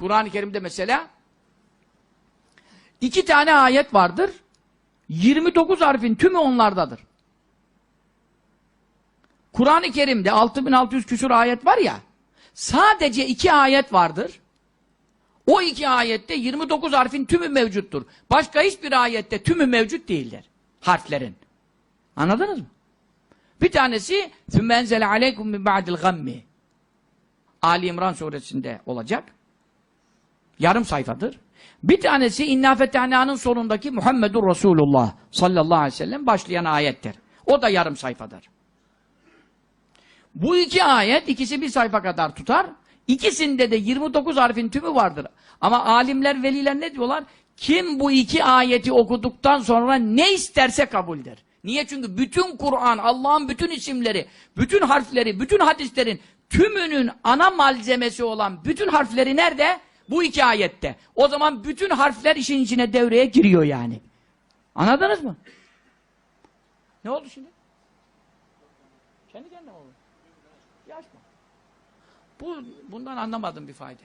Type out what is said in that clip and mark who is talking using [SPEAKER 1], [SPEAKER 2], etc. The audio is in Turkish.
[SPEAKER 1] Kur'an-ı Kerim'de mesela iki tane ayet vardır. 29 harfin tümü onlardadır. Kur'an-ı Kerim'de 6600 küsur ayet var ya sadece iki ayet vardır. O iki ayette 29 harfin tümü mevcuttur. Başka hiçbir ayette tümü mevcut değildir. Harflerin. Anladınız mı? Bir tanesi ثُمَّ اَنْزَلَ عَلَيْكُمْ مِنْ بَعْدِ الْغَمِّ Ali İmran suresinde olacak. Yarım sayfadır. Bir tanesi İnna Fethahna'nın sonundaki Muhammedur Resulullah sallallahu aleyhi ve sellem başlayan ayettir. O da yarım sayfadır. Bu iki ayet ikisi bir sayfa kadar tutar. İkisinde de 29 harfin tümü vardır. Ama alimler, veliler ne diyorlar? Kim bu iki ayeti okuduktan sonra ne isterse kabuldür. Niye? Çünkü bütün Kur'an, Allah'ın bütün isimleri, bütün harfleri, bütün hadislerin tümünün ana malzemesi olan bütün harfleri nerede? Bu iki ayette. O zaman bütün harfler işin içine devreye giriyor yani. Anladınız mı? Ne oldu şimdi? Kendi kendine oldu. Yaşma. Bu, bundan anlamadım bir fayda.